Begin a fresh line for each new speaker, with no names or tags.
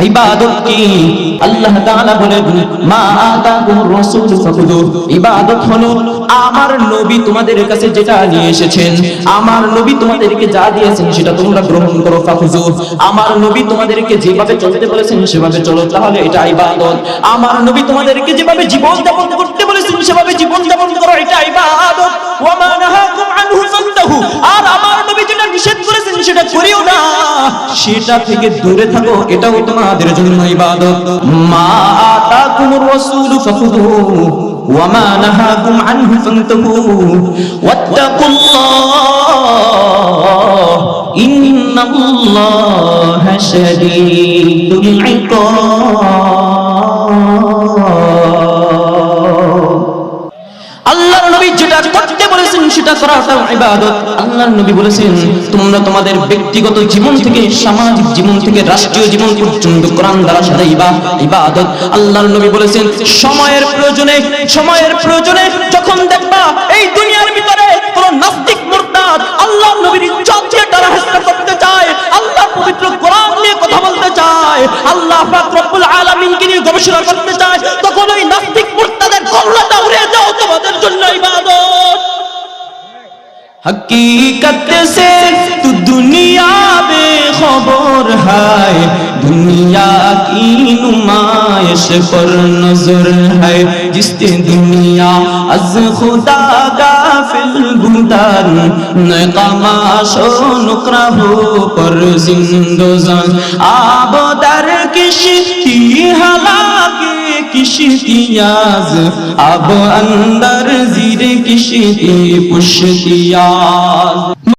সেটা তোমরা গ্রহণ করো আমার নবী তোমাদেরকে যেভাবে চলতে বলেছেন সেভাবে চলো, তাহলে এটা ইবাদত। আমার নবী তোমাদেরকে যেভাবে জীবন যাপন করতে বলেছেন সেভাবে জীবন যাপন করো, এটা ইবাদত। ওয়া সেটা থেকে দূরে থাকো, এটাও তোমাদের জন্য ইবাদত। মা আতাকুমুর রাসূল ফাখুযুহু ওয়া মা নাহাকুম আনহু ফান্তাহু। ওয়াত্তাকুল্লাহ, ইন্নাল্লাহা শাদীদুল ইকাব নবী যেটা করতে বলেছেন, সেটা করাটাও ইবাদত। আল্লাহর নবী বলেছেন, তোমরা তোমাদের ব্যক্তিগত জীবন থেকে, সামাজিক জীবন থেকে, রাষ্ট্রীয় জীবন পর্যন্ত কোরআন দ্বারা সাজাইবা ইবাদত। আল্লাহর নবী বলেছেন, সময়ের প্রয়োজনে সময়ের প্রয়োজনে যখন দেখবা এই দুনিয়ার ভিতরে কোন নাস্তিক মুরতাদ আল্লাহর নবীর ইজ্জত দিয়ে তারা হেসা করতে চায়, আল্লাহ পবিত্র কোরআন নিয়ে কথা বলতে চায়, আল্লাহ পাক রব্বুল আলামিনকে নিয়ে গবেষণা করতে চায়, তখন ওই নাস্তিক हकीकत से तू दुनिया बेखबर है दुनिया की नुमाइश पर नजर है जिससे दुनिया अज खुदा गाफिल बुदन नकामाश नुकरा हो पर जिंदोजन आब दर کشتیاز اب اندر زیر کشتی پشتیاز